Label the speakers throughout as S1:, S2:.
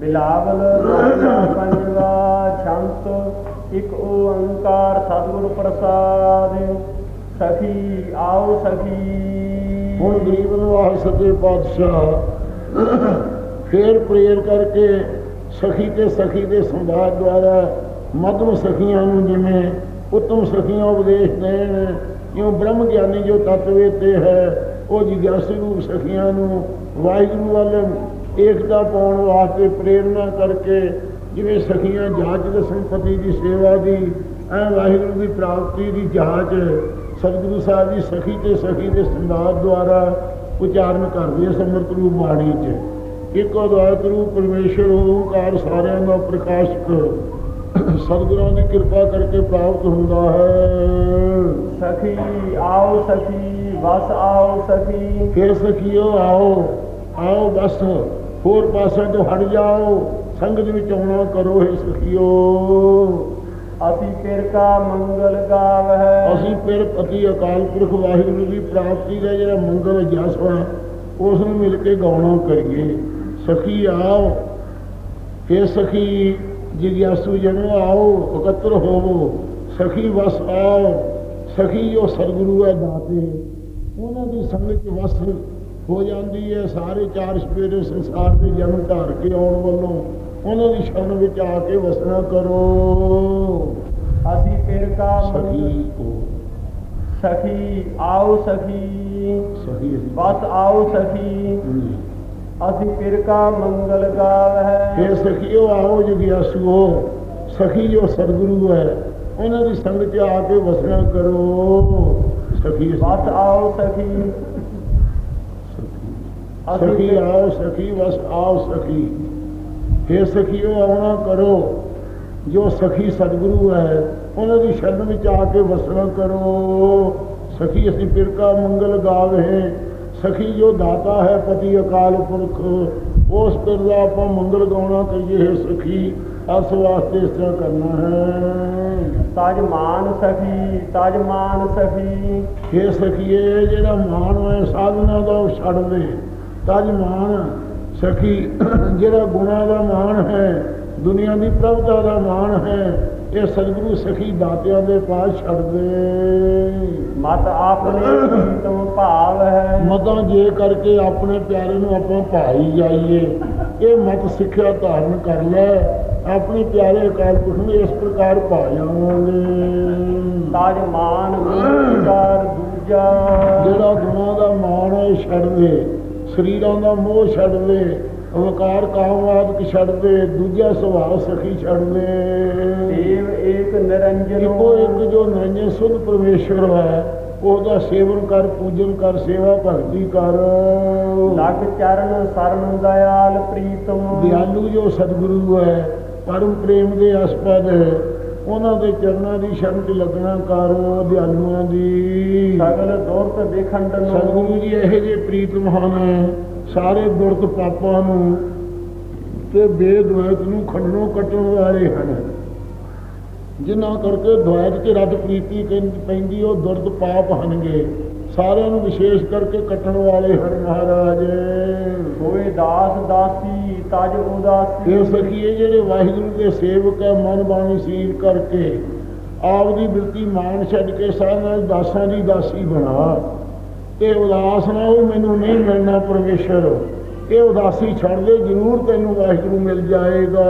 S1: ਬਿਲਾਵਲ ਦੋਹਾ ਪੰਜਵਾ ਛੰਤ, ਇੱਕ ਓੰਕਾਰ ਸਤਿਗੁਰ ਪ੍ਰਸਾਦ। ਸਖੀ, ਆਓ ਸਖੀ।
S2: ਹੁਣ ਗਰੀਬ ਨਿਵਾਸ ਸੱਚੇ ਪਾਤਸ਼ਾਹ, ਫੇਰ ਪ੍ਰੇਰ ਕਰਕੇ ਸਖੀ ਤੇ ਸਖੀ ਦੇ ਸੰਵਾਦ ਦੁਆਰਾ ਮਧਮ ਸਖੀਆਂ ਨੂੰ ਜਿਵੇਂ ਉਤਮ ਸਖੀਆਂ ਉਪਦੇਸ਼ ਦੇਣ ਕਿਉਂ ਬ੍ਰਹਮ ਗਿਆਨੀ ਜੋ ਤਤਵੇ ਤੇ ਹੈ, ਉਹ ਜਿਗਿਆਸੂ ਰੂਪ ਸਖੀਆਂ ਨੂੰ ਵਾਹਿਗੁਰੂ ਵੱਲ ਏਕਤਾ ਪਾਉਣ ਵਾਸਤੇ ਪ੍ਰੇਰਨਾ ਕਰਕੇ ਜਿਵੇਂ ਸਖੀਆਂ ਜਾਂਚ ਦਸਨ ਪਤੀ ਦੀ ਸੇਵਾ ਦੀ ਐ ਵਾਹਿਗੁਰੂ ਦੀ ਪ੍ਰਾਪਤੀ ਦੀ ਜਾਂਚ ਸਤਿਗੁਰੂ ਸਾਹਿਬ ਦੀ ਸਖੀ ਤੇ ਸਖੀ ਦੇ ਸੰਦਾਤ ਦੁਆਰਾ ਉਚਾਰਨ ਕਰਦੇ ਆ ਅੰਮ੍ਰਿਤ ਰੂਪ ਬਾਣੀ 'ਚ। ਇੱਕੋ ਅਦਵੈਤ ਰੂਪ ਪਰਮੇਸ਼ਰ ਓੰਕਾਰ ਸਾਰਿਆਂ ਦਾ ਪ੍ਰਕਾਸ਼ਕ। ਸਤਿਗੁਰਾਂ ਦੀ ਕਿਰਪਾ ਕਰਕੇ ਪ੍ਰਾਪਤ ਹੁੰਦਾ ਹੈ।
S1: ਸਖੀ ਆਓ ਸਖੀ ਵਸ ਆਓ ਸਖੀ।
S2: ਫਿਰ ਸਖੀਓ ਆਓ ਆਓ ਬਸ। ਹੋਰ ਪਾਸੇ ਤੋਂ ਹਟ ਜਾਓ ਸੰਗਤ ਵਿੱਚ ਆਉਣਾ ਕਰੋ ਹੈ ਸਖੀਓ।
S1: ਅਸੀਂ ਫਿਰ ਕਾ ਮੰਗਲ ਗਾਵਹਿ।
S2: ਅਸੀਂ ਫਿਰ ਪਤੀ ਅਕਾਲ ਪੁਰਖ ਵਾਹਿਗੁਰੂ ਦੀ ਪ੍ਰਾਪਤੀ ਦਾ ਜਿਹੜਾ ਮੰਗਲ ਜਸ ਹੈ ਉਸ ਨੂੰ ਮਿਲ ਕੇ ਗਾਉਣਾ ਕਰੀਏ। ਸਖੀ ਆਓ ਫੇ ਸਖੀ ਜਿਗਿਆਸੂ ਜਨੋ ਆਓ ਇਕੱਤਰ ਹੋਵੋ। ਸਖੀ ਵਸ ਆਓ ਸਖੀ ਜੋ ਸਤਿਗੁਰੂ ਹੈ ਦਾਤੇ। ਉਹਨਾਂ ਦੀ ਸੰਗਤ ਵਸ ਹੋ ਜਾਂਦੀ ਹੈ ਸਾਰੇ ਚਾਰ ਸਪੇਰੇ ਸੰਸਾਰ ਦੇ ਜਨਮ ਧਾਰ ਕੇ ਆਉਣ ਵੱਲੋਂ। ਉਹਨਾਂ ਦੀ ਸ਼ਰਨ ਵਿੱਚ ਆ ਕੇ ਵਸਣਾ ਕਰੋ।
S1: ਅਸੀਂ ਫਿਰ ਕਾ
S2: ਸਖੀ ਕੋ
S1: ਸਖੀ ਆਓ ਸਖੀ।
S2: ਸਖੀ
S1: ਵਸ ਆਓ ਸਖੀ। ਅਸੀਂ ਫਿਰ ਕਾ ਮੰਗਲ ਗਾਵਹਿ
S2: ਫਿਰ ਸਖੀਓ ਆਓ ਜਗਿਆਸੂਓ ਸਖੀ ਜੋ ਸਤਿਗੁਰੂ ਹੈ ਉਹਨਾਂ ਦੀ ਸੰਗਤ ਆ ਕੇ ਵਸਣਾ ਕਰੋ। ਸਖੀ
S1: ਵਸ ਆਓ ਸਖੀ।
S2: ਸਖੀ ਆਓ ਸਖੀ ਵਸ ਆਓ ਸਖੀ। ਫਿਰ ਸਖੀਓ ਆਉਣਾ ਕਰੋ। ਜੋ ਸਖੀ ਸਤਿਗੁਰੂ ਹੈ ਉਹਨਾਂ ਦੀ ਸ਼ਰਨ ਵਿੱਚ ਆ ਕੇ ਵਸਣਾ ਕਰੋ। ਸਖੀ ਅਸੀਂ ਫਿਰ ਕਾ ਮੰਗਲ ਗਾਵੇ। ਸਖੀ ਜੋ ਦਾਤਾ ਹੈ ਪਤੀ ਅਕਾਲ ਪੁਰਖ। ਉਸ ਪਿਰ ਦਾ ਆਪਾਂ ਮੰਗਲ ਗਾਉਣਾ ਕਰੀਏ ਹੈ ਸਖੀ ਇਸ ਵਾਸਤੇ ਇਸ ਤਰ੍ਹਾਂ ਕਰਨਾ ਹੈ।
S1: ਤਜ ਮਾਨ ਸਖੀ ਤਜ ਮਾਨ ਸਖੀ।
S2: ਇਹ ਸਖੀਏ ਜਿਹੜਾ ਮਾਣ ਹੈ ਸਾਧਨਾ ਦਾ ਉਹ ਛੱਡ ਦੇ। ਤਜ ਮਾਣ ਸਖੀ ਜਿਹੜਾ ਗੁਣਾ ਦਾ ਮਾਣ ਹੈ ਦੁਨੀਆ ਦੀ ਪ੍ਰਭਤਾ ਦਾ ਮਾਣ ਹੈ ਇਹ ਸਤਿਗੁਰੂ ਸਖੀ ਦਾਤਿਆਂ ਦੇ ਪਾਸ ਛੱਡ ਦੇ।
S1: ਮਤ ਆਪਣੇ ਪ੍ਰੀਤਮ ਭਾਵ ਹੈ।
S2: ਮਤਾਂ ਜੇ ਕਰਕੇ ਆਪਣੇ ਪਿਆਰੇ ਨੂੰ ਆਪਾਂ ਭਾਈ ਜਾਈਏ ਇਹ ਮਤ ਸਿੱਖਿਆ ਧਾਰਨ ਕਰ ਲੈ। ਆਪਣੇ ਪਿਆਰੇ ਅਕਾਲ ਪੁਰਖ ਨੂੰ ਇਸ ਪ੍ਰਕਾਰ ਪਾ ਜਾਵਾਂਗੇ।
S1: ਤਜ ਮਾਨ ਗੁਣਕਾਰ ਦੂਜਾ।
S2: ਜਿਹੜਾ ਗੁਣਾਂ ਦਾ ਮਾਣ ਹੈ ਛੱਡ ਦੇ। ਸਰੀਰਾਂ ਦਾ ਮੋਹ ਛੱਡ ਦੇ ਅਵਕਾਰ ਕਾਮਵਾਦ ਛੱਡ ਦੇ ਦੂਜਾ ਸੁਭਾਅ ਸਖੀ ਛੱਡ ਦੇ।
S1: ਦੇਵ ਏਕ ਨਿਰੰਜਨ।
S2: ਇੱਕੋ ਇੱਕ ਜੋ ਨਿਰੰਜਨ ਸੁਧ ਪਰਮੇਸ਼ਰ ਹੈ ਉਹਦਾ ਸੇਵਨ ਕਰ ਪੂਜਨ ਕਰ ਸੇਵਾ ਭਗਤੀ ਕਰ।
S1: ਲਗ ਚਰਨ ਸਰਨ ਦਇਆਲ ਪ੍ਰੀਤਮ।
S2: ਦਿਆਲੂ ਜੋ ਸਤਿਗੁਰੂ ਹੈ ਪਰਮ ਪ੍ਰੇਮ ਦੇ ਅਸਪਦ ਹੈ ਉਹਨਾਂ ਦੇ ਚਰਨਾਂ ਦੀ ਸ਼ਰਨ ਚ ਲੱਗਣਾ ਕਰ ਦਿਆਲੂਆਂ ਦੀ।
S1: ਸਗਲ ਦੁਰਤ ਵਿਖੰਡਨ
S2: ਸਤਿਗੁਰੂ ਜੀ ਇਹੋ ਪ੍ਰੀਤ ਮਹਾਨ ਹੈ। ਸਾਰੇ ਦੁਰਤ ਪਾਪਾਂ ਨੂੰ ਤੇ ਬੇਦਵੈਤ ਨੂੰ ਖੰਡਣੋਂ ਕੱਟਣ ਵਾਲੇ ਹਨ। ਜਿਨ੍ਹਾਂ ਕਰਕੇ ਦਵੈਤ ਚ ਰੱਦ ਪ੍ਰੀਤੀ ਕਹਿੰਦੀ- ਪੈਂਦੀ ਉਹ ਦੁਰਤ ਪਾਪ ਹਨਗੇ। ਸਾਰਿਆਂ ਨੂੰ ਵਿਸ਼ੇਸ਼ ਕਰਕੇ ਕੱਟਣ ਵਾਲੇ ਹਨ ਮਹਾਰਾਜ।
S1: ਹੋਏ ਦਾਸ ਦਾਸੀ ਤਜ ਉਦਾਸੀ।
S2: ਇਹ ਸਖੀਏ ਜਿਹੜੇ ਵਾਹਿਗੁਰੂ ਦੇ ਸੇਵਕ ਹੈ ਮਨ ਬਾਣੀ ਸੀਰ ਕਰਕੇ ਆਪ ਦੀ ਬਿਰਤੀ ਮਾਨ ਛੱਡ ਕੇ ਸਾਰਿਆਂ ਦਾਸਾਂ ਦੀ ਦਾਸੀ ਬਣਾ। ਤੇ ਉਦਾਸ ਨਾ ਉਹ ਮੈਨੂੰ ਨਹੀਂ ਮਿਲਣਾ ਪਰਮੇਸ਼ਰ। ਇਹ ਉਦਾਸੀ ਛੱਡ ਦੇ ਜ਼ਰੂਰ ਤੈਨੂੰ ਵਾਹਿਗੁਰੂ ਮਿਲ ਜਾਏਗਾ।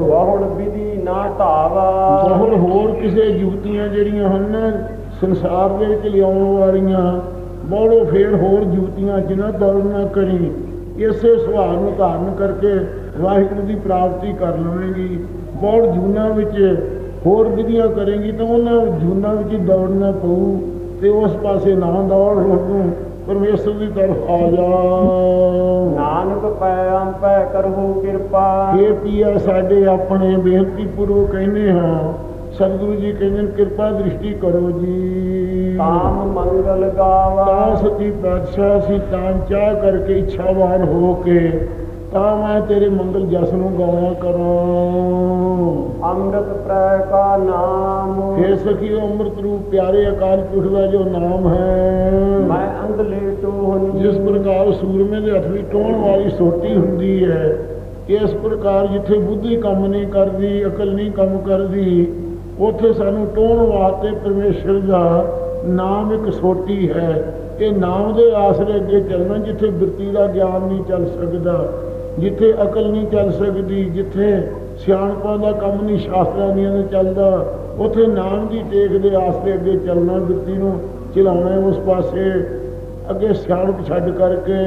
S1: ਵਾਹੁਣ ਵਿਧੀ ਨਾ ਧਾਵਾ
S2: ਹੁਣ ਹੋਰ ਕਿਸੇ ਜੁਗਤੀਆਂ ਜਿਹੜੀਆਂ ਹਨ ਸੰਸਾਰ ਦੇ ਵਿੱਚ ਲਿਆਉਣ ਵਾਲੀਆਂ ਬਹੁੜੋ ਫੇਰ ਹੋਰ ਜੁਗਤੀਆਂ ਜਿਨ੍ਹਾਂ ਦੌੜ ਨਾ ਕਰੀ ਇਸੇ ਸੁਭਾਅ ਨੂੰ ਧਾਰਨ ਕਰਕੇ ਵਾਹਿਗੁਰੂ ਦੀ ਪ੍ਰਾਪਤੀ ਕਰ ਲਵੇਂਗੀ। ਬਹੁੜ ਜੂਨਾਂ ਵਿੱਚ ਹੋਰ ਵਿਧੀਆਂ ਕਰੇਗੀ ਤਾਂ ਉਹਨਾਂ ਜੂਨਾਂ ਵਿੱਚ ਦੌੜਨਾ ਪਊ ਤੇ ਉਸ ਪਾਸੇ ਨਾ ਦੌੜ ਤੂੰ ਪਰਮੇਸ਼ਰ ਦੀ ਤਰਫ ਆ ਜਾ।
S1: ਨਾਨਕ ਪੈ ਅੰਪੈ ਕਰਹੁ ਕਿਰਪਾ।
S2: ਇਹ ਪੀਆ ਸਾਡੇ ਆਪਣੇ ਬੇਨਤੀ ਪੂਰਵਕ ਕਹਿੰਦੇ ਹਾਂ। ਸਤਿਗੁਰੂ ਜੀ ਕਹਿੰਦੇ ਕਿਰਪਾ ਦ੍ਰਿਸ਼ਟੀ ਕਰੋ ਜੀ।
S1: ਕਾਮ ਮੰਗਲ ਗਾਵਾ।
S2: ਤਾਂ ਸੱਚੀ ਪਾਤਸ਼ਾਹ ਸੀ ਤਾਂ ਚਾਹ ਕਰਕੇ ਇੱਛਾਵਾਨ ਹੋ ਕੇ ਤਾਂ ਮੈਂ ਤੇਰੇ ਮੰਗਲ ਜਸ ਨੂੰ ਗਾਉਣਾ ਕਰਾਂ।
S1: ਅੰਮ੍ਰਿਤ ਪ੍ਰੈ ਕਾ ਨਾਮ।
S2: ਫੇਰ ਸਖੀ ਅੰਮ੍ਰਿਤ ਰੂਪ ਪਿਆਰੇ ਅਕਾਲ ਪੁਰਖ ਦਾ ਜੋ ਨਾਮ ਹੈ।
S1: ਮੈਂ ਅੰਧ ਲੇਟੋ ਹਨੀ
S2: ਜਿਸ ਪ੍ਰਕਾਰ ਸੂਰਮੇ ਦੇ ਹੱਥ ਟੋਣ ਵਾਲੀ ਸੋਟੀ ਹੁੰਦੀ ਹੈ ਇਸ ਪ੍ਰਕਾਰ ਜਿੱਥੇ ਬੁੱਧੀ ਕੰਮ ਨਹੀਂ ਕਰਦੀ ਅਕਲ ਨਹੀਂ ਕੰਮ ਕਰਦੀ ਉੱਥੇ ਸਾਨੂੰ ਟੋਣ ਵਾਸਤੇ ਪਰਮੇਸ਼ਰ ਦਾ ਨਾਮ ਇੱਕ ਸੋਟੀ ਹੈ। ਇਹ ਨਾਮ ਦੇ ਆਸਰੇ ਅੱਗੇ ਚੱਲਣਾ ਜਿੱਥੇ ਬਿਰਤੀ ਦਾ ਗਿਆਨ ਨਹੀਂ ਚੱਲ ਸਕਦਾ ਜਿੱਥੇ ਅਕਲ ਨਹੀਂ ਚੱਲ ਸਕਦੀ ਜਿੱਥੇ ਸਿਆਣਪਾਂ ਦਾ ਕੰਮ ਨਹੀਂ ਸ਼ਾਸਤਰਾਂ ਦੀਆਂ ਨੇ ਚੱਲਦਾ ਉੱਥੇ ਨਾਮ ਦੀ ਟੇਕ ਦੇ ਆਸਰੇ ਅੱਗੇ ਚੱਲਣਾ ਬਿਰਤੀ ਨੂੰ ਚਲਾਉਣਾ ਉਸ ਪਾਸੇ। ਅੱਗੇ ਸਿਆਣਪ ਛੱਡ ਕਰਕੇ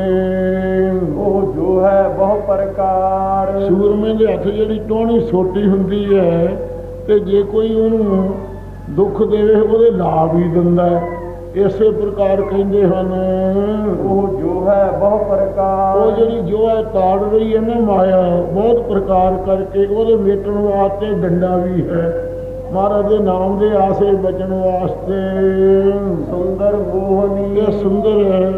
S1: ਉਹ ਜੋ ਹੈ ਬਹੁ ਪ੍ਰਕਾਰ।
S2: ਸੂਰਮੇ ਦੇ ਹੱਥ ਜਿਹੜੀ ਟੋਣੀ ਛੋਟੀ ਹੁੰਦੀ ਹੈ ਤੇ ਜੇ ਕੋਈ ਉਹਨੂੰ ਦੁੱਖ ਦੇਵੇ ਉਹਦੇ ਲਾਭ ਹੀ ਦਿੰਦਾ ਹੈ। ਇਸੇ ਪ੍ਰਕਾਰ ਕਹਿੰਦੇ ਹਨ।
S1: ਉਹ ਜੋ ਹੈ ਬਹੁ ਪ੍ਰਕਾਰ।
S2: ਉਹ ਜਿਹੜੀ ਜੋ ਹੈ ਤਾੜ ਰਹੀ ਹੈ ਨਾ ਮਾਇਆ ਬਹੁਤ ਪ੍ਰਕਾਰ ਕਰਕੇ ਉਹਦੇ ਮੇਟਣ ਵਾਸਤੇ ਡੰਡਾ ਵੀ ਹੈ। ਮਹਾਰਾਜ ਦੇ ਨਾਮ ਦੇ ਆਸਰੇ ਬਚਣ ਵਾਸਤੇ।
S1: ਸੁੰਦਰ ਮੋਹਨੀ।
S2: ਇਹ ਸੁੰਦਰ ਹੈ।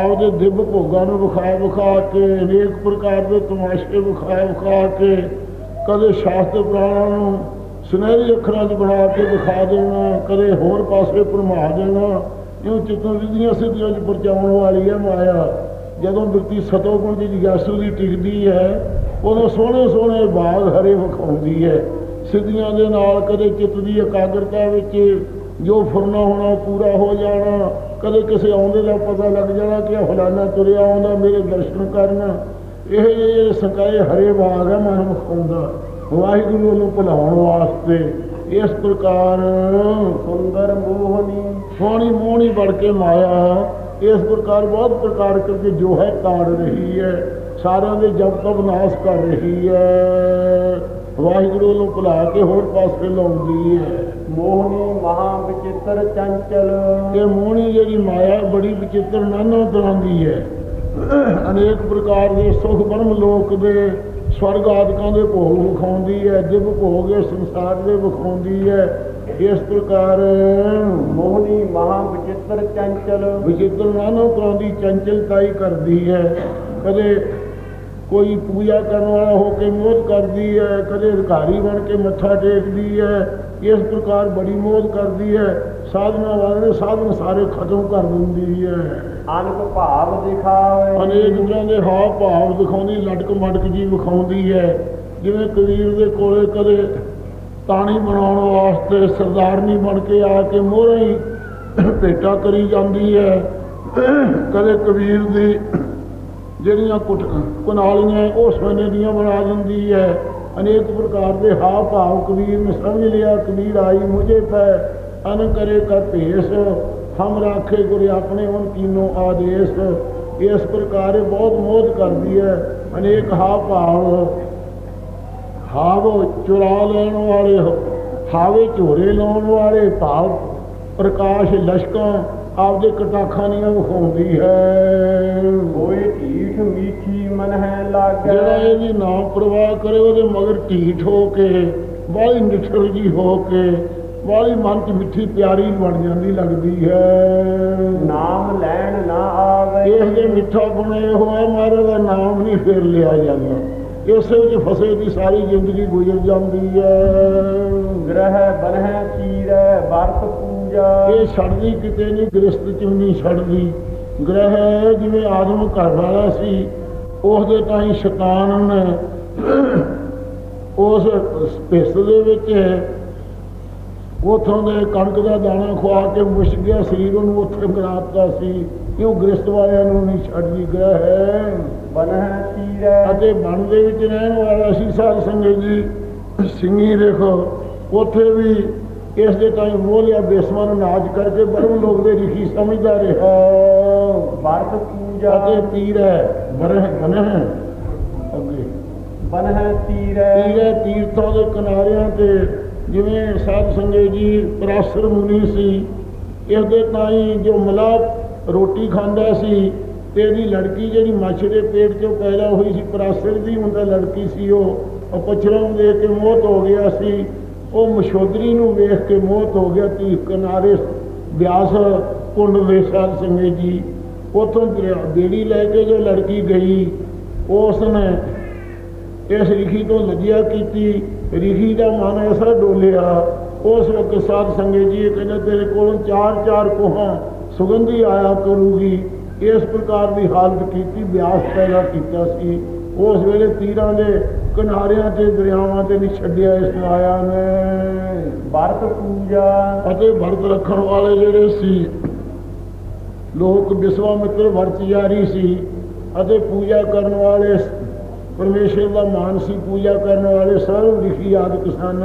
S2: ਆਪਦੇ ਦਿਵ ਭੋਗਾਂ ਨੂੰ ਵਿਖਾ ਵਿਖਾ ਕੇ ਅਨੇਕ ਪ੍ਰਕਾਰ ਦੇ ਤਮਾਸ਼ੇ ਵਿਖਾ ਵਿਖਾ ਕੇ ਕਦੇ ਸ਼ਾਸਤਰ ਪੁਰਾਣਾਂ ਨੂੰ ਸੁਨਹਿਰੀ ਅੱਖਰਾਂ 'ਚ ਬਣਾ ਕੇ ਦਿਖਾ ਦੇਣਾ, ਕਦੇ ਹੋਰ ਪਾਸੇ ਭਰਮਾ ਦੇਣਾ। ਇਹ ਚਿੱਤੋਂ ਵਿਧੀਆਂ ਸਿੱਧੀਆਂ 'ਚ ਪਰਚਾਉਣ ਵਾਲੀ ਹੈ ਮਾਇਆ। ਜਦੋਂ ਬਿਰਤੀ ਸਤੋਗੁਣ ਦੀ ਜਿਗਿਆਸੂ ਦੀ ਟਿਕਦੀ ਹੈ, ਉਦੋਂ ਸੋਹਣੇ ਸੋਹਣੇ ਬਾਗ ਹਰੇ ਵਿਖਾਉਂਦੀ ਹੈ। ਸਿੱਧੀਆਂ ਦੇ ਨਾਲ ਕਦੇ ਚਿੱਤ ਦੀ ਇਕਾਗਰਤਾ ਵਿੱਚ ਜੋ ਫੁਰਨਾ ਹੋਣਾ ਉਹ ਪੂਰਾ ਹੋ ਜਾਣਾ। ਕਦੇ ਕਿਸੇ ਆਉਂਦੇ ਦਾ ਪਤਾ ਲੱਗ ਜਾਣਾ ਕਿ ਇਹ ਫਲਾਨਾ ਤੁਰਿਆ ਆਉਂਦਾ, ਮੇਰੇ ਦਰਸ਼ਨ ਕਰਨ। ਇਹ ਜਿਹੜੇ ਸਕਾਏ ਹਰੇ ਬਾਗ ਹੈ ਮਨ ਵਿਖਾਉਂਦਾ ਵਾਹਿਗੁਰੂ ਨੂੰ ਭੁਲਾਉਣ ਵਾਸਤੇ ਇਸ ਪ੍ਰਕਾਰ
S1: ਸੁੰਦਰ ਮੋਹਨੀ
S2: ਸੋਹਣੀ ਮੋਹਣੀ ਬਣ ਕੇ ਮਾਇਆ ਇਸ ਪ੍ਰਕਾਰ ਬਹੁਤ ਪ੍ਰਕਾਰ ਕਰਕੇ ਜੋ ਹੈ ਤਾੜ ਰਹੀ ਹੈ। ਸਾਰਿਆਂ ਦੇ ਜਬ ਤਬ ਨਾਸ਼ ਕਰ ਰਹੀ ਹੈ। ਵਾਹਿਗੁਰੂ ਨੂੰ ਭੁਲਾ ਕੇ ਹੋਰ ਪਾਸੇ ਲਾਉਂਦੀ ਹੈ।
S1: ਮੋਹਨੀ ਮਹਾ ਵਿਚਿਤਰ ਚੰਚਲ।
S2: ਇਹ ਮੋਹਣੀ ਜਿਹੜੀ ਮਾਇਆ ਬੜੀ ਵਿਚਿੱਤਰ ਨਾਨਾ ਤਰ੍ਹਾਂ ਦੀ ਹੈ। ਅਨੇਕ ਪ੍ਰਕਾਰ ਦੇ ਸੁਖ ਬ੍ਰਹਮ ਲੋਕ ਦੇ ਸਵਰਗ ਆਦਿਕਾਂ ਦੇ ਭੋਗ ਵਿਖਾਉਂਦੀ ਹੈ ਦਿਵ ਭੋਗ ਇਹ ਸੰਸਾਰ ਦੇ ਵਿਖਾਉਂਦੀ ਹੈ। ਇਸ ਪ੍ਰਕਾਰ
S1: ਮੋਹਨੀ ਮਹਾ ਵਿਚਿਤਰ ਚੰਚਲ।
S2: ਵਿਚਿੱਤਰ ਨਾਨਾ ਤਰ੍ਹਾਂ ਦੀ ਚੰਚਲਤਾਈ ਕਰਦੀ ਹੈ। ਕਦੇ ਕੋਈ ਪੂਜਾ ਕਰਨ ਵਾਲਾ ਹੋ ਕੇ ਮੋਦ ਕਰਦੀ ਹੈ, ਕਦੇ ਅਧਿਕਾਰੀ ਬਣ ਕੇ ਮੱਥਾ ਟੇਕਦੀ ਹੈ। ਇਸ ਪ੍ਰਕਾਰ ਬੜੀ ਮੋਦ ਕਰਦੀ ਹੈ। ਸਾਧਨਾ ਵਾਲੇ ਸਾਧਨ ਸਾਰੇ ਖਤਮ ਕਰ ਦਿੰਦੀ ਹੈ।
S1: ਅਨਕ ਭਾਵ ਦਿਖਾਵੇ।
S2: ਅਨੇਕ ਤਰ੍ਹਾਂ ਦੇ ਹਾਵ ਭਾਵ ਦਿਖਾਉਂਦੀ ਲਟਕ ਮਟਕ ਜੀ ਵਿਖਾਉਂਦੀ ਹੈ। ਜਿਵੇਂ ਕਬੀਰ ਦੇ ਕੋਲੇ ਕਦੇ ਤਾਣੀ ਬਣਾਉਣ ਵਾਸਤੇ ਸਰਦਾਰਨੀ ਬਣ ਕੇ ਆ ਕੇ ਮੋਹਰਾਂ ਹੀ ਭੇਟਾ ਕਰੀ ਜਾਂਦੀ ਹੈ। ਕਦੇ ਕਬੀਰ ਦੀ ਜਿਹੜੀਆਂ ਕੁਟ ਕੁਨਾਲੀਆਂ ਉਹ ਸੋਨੇ ਦੀਆਂ ਬਣਾ ਦਿੰਦੀ ਹੈ। ਅਨੇਕ ਪ੍ਰਕਾਰ ਦੇ ਹਾਵ ਭਾਵ ਕਬੀਰ ਨੇ ਸਮਝ ਲਿਆ ਕਬੀਰ ਆਈ ਮੁਝੇ ਪੈ ਅਨ ਕਰੇ ਕਰ ਭੇਸ ਹਮ ਰਾਖੇ ਗੁਰ ਆਪਣੇ ਉਨ ਕੀਨੋ ਆਦੇਸ਼। ਇਸ ਪ੍ਰਕਾਰ ਇਹ ਬਹੁਤ ਮੋਦ ਕਰਦੀ ਹੈ ਅਨੇਕ ਹਾਵ ਭਾਵ। ਹਾਵ ਚੁਰਾ ਲੈਣ ਵਾਲੇ ਹਾਵੇ ਝੋਰੇ ਲਾਉਣ ਵਾਲੇ ਭਾਵ ਪ੍ਰਕਾਸ਼ ਲਸ਼ਕਾਂ ਆਪਦੇ ਕਟਾਖਾਂ ਦੀਆਂ ਵਿਖਾਉਂਦੀ ਹੈ।
S1: ਹੋਏ ਢੀਠ ਮੀਠੀ ਮਨ ਹੈ ਲਾਗੇ।
S2: ਜਿਹੜਾ ਇਹਦੀ ਨਾਮ ਪ੍ਰਵਾਹ ਕਰੇ ਉਹਦੇ ਮਗਰ ਢੀਠ ਹੋ ਕੇ ਬਾਹਲੀ ਨਿਠਰ ਜੀ ਹੋ ਕੇ ਬਾਹਲੀ ਮਨ ਚ ਮਿੱਠੀ ਪਿਆਰੀ ਬਣ ਜਾਂਦੀ ਲੱਗਦੀ ਹੈ।
S1: ਨਾਮ ਲੈਣ ਨਾ ਆਵੇ।
S2: ਇਸ ਦੇ ਮਿੱਠਾ ਬਣਿਆ ਹੋਇਆ ਮਹਾਰਾਜ ਦਾ ਨਾਮ ਨਹੀਂ ਫੇਰ ਲਿਆ ਜਾਂਦਾ। ਇਸੇ ਵਿੱਚ ਫਸੇ ਦੀ ਸਾਰੀ ਜ਼ਿੰਦਗੀ ਗੁਜ਼ਰ ਜਾਂਦੀ ਹੈ।
S1: ਗ੍ਰਹਿ ਬਨਹਿ ਤੀਰੈ ਵਰਤ ਪੂਜਾ।
S2: ਇਹ ਛੱਡਦੀ ਕਿਤੇ ਨਹੀਂ ਗ੍ਰਸਤ ਚ ਨਹੀਂ ਛੱਡਦੀ। ਗ੍ਰਹਿ ਜਿਵੇਂ ਆਦਮ ਘਰ ਵਾਲਾ ਸੀ ਉਸ ਦੇ ਤਾਈਂ ਸ਼ੈਤਾਨ ਨੇ ਉਸ ਭਿਸ ਦੇ ਵਿੱਚ ਉਥੋਂ ਦੇ ਕਣਕ ਦਾ ਦਾਣਾ ਖਵਾ ਕੇ ਮੁਸ਼ ਗਿਆ ਸਰੀਰ ਉਹਨੂੰ ਉੱਥੇ ਗਰਾਤਾ ਸੀ। ਕਿਉਂ ਗ੍ਰਸਤ ਵਾਲਿਆਂ ਨੂੰ ਨਹੀਂ ਛੱਡਦੀ ਗ੍ਰਹਿ?
S1: ਬਨਹਿ ਤੀਰੈ
S2: ਅਤੇ ਬਣ ਦੇ ਵਿੱਚ ਰਹਿਣ ਵਾਲਾ ਸੀ ਸਾਧ ਸੰਗਤ ਜੀ। ਸਿੰਘੀ ਦੇਖੋ ਉੱਥੇ ਵੀ ਇਸ ਦੇ ਤਾਈਂ ਮੋਹ ਲਿਆ ਬੇਸਮਾਂ ਨੂੰ ਨਾਚ ਕਰਕੇ ਬਰਮ ਲੋਕ ਦੇ ਰਿਖੀ ਸਮਝਦਾ ਰਿਹਾ।
S1: ਵਰਤ ਪੂਜਾ।
S2: ਅਤੇ ਤੀਰ ਹੈ ਬਰਹ ਬਨਹ ਅੱਗੇ।
S1: ਬਨਹਿ ਤੀਰੈ
S2: ਤੀਰੇ ਤੀਰਥਾਂ ਦੇ ਕਿਨਾਰਿਆਂ ਤੇ ਜਿਵੇਂ ਸਾਧ ਸੰਗਤ ਜੀ ਪਰਾਸਰ ਮੁਨੀ ਸੀ ਇਸ ਦੇ ਤਾਈ ਜੋ ਮਲਾਪ ਰੋਟੀ ਖਾਂਦਾ ਸੀ, ਤੇ ਇਹਦੀ ਲੜਕੀ ਜਿਹੜੀ ਮੱਛ ਦੇ ਪੇਟ ਚੋਂ ਪੈਦਾ ਹੋਈ ਸੀ, ਪਰਾਸਰ ਦੀ ਹੁੰਦਾ ਲੜਕੀ ਸੀ ਉਹ ਉਹ ਪਛੜਾ ਨੂੰ ਦੇਖ ਕੇ ਮੌਤ ਹੋ ਗਿਆ ਸੀ। ਉਹ ਮਸ਼ੋਦਰੀ ਨੂੰ ਵੇਖ ਕੇ ਮੌਤ ਹੋ ਗਿਆ ਤੀ ਕਿਨਾਰੇ ਬਿਆਸ ਕੁੰਡ ਦੇ ਸਾਧ ਸੰਗਤ ਜੀ। ਉਥੋਂ ਬੇੜੀ ਲੈ ਕੇ ਜੋ ਲੜਕੀ ਗਈ, ਉਸ ਨੇ ਇਸ ਲਿਖੀ ਤੋਂ ਲੱਜਿਆ ਕੀਤੀ ਰਿਖੀ ਦਾ ਮਨ ਐਸਾ ਡੋਲਿਆ ਉਸ ਵਕਤ ਸਾਧ ਸੰਗਤ ਜੀ ਕਹਿੰਦੇ ਤੇਰੇ ਕੋਲੋਂ ਚਾਰ ਚਾਰ ਕੋਹਾਂ ਸੁਗੰਧੀ ਆਇਆ ਕਰੂਗੀ। ਇਸ ਪ੍ਰਕਾਰ ਦੀ ਹਾਲਤ ਕੀਤੀ ਵਿਆਸ ਪੈਦਾ ਕੀਤਾ ਸੀ। ਉਸ ਵੇਲੇ ਤੀਰਾਂ ਦੇ ਕਿਨਾਰਿਆਂ ਤੇ ਦਰਿਆਵਾਂ ਤੇ ਨਹੀਂ ਛੱਡਿਆ ਇਸ ਮਾਇਆ ਨੇ
S1: ਵਰਤ ਪੂਜਾ।
S2: ਅਤੇ ਵਰਤ ਰੱਖਣ ਵਾਲੇ ਜਿਹੜੇ ਸੀ ਲੋਕ ਵਿਸ਼ਵਾਮਿੱਤਰ ਵਰਤ ਜਾਰੀ ਸੀ। ਅਤੇ ਪੂਜਾ ਕਰਨ ਵਾਲੇ ਪਰਮੇਸ਼ਰ ਦਾ ਮਾਨਸੀ ਪੂਜਾ ਕਰਨ ਵਾਲੇ ਸਰਵ ਲਿਖੀ ਆਦਿਕ ਸਨ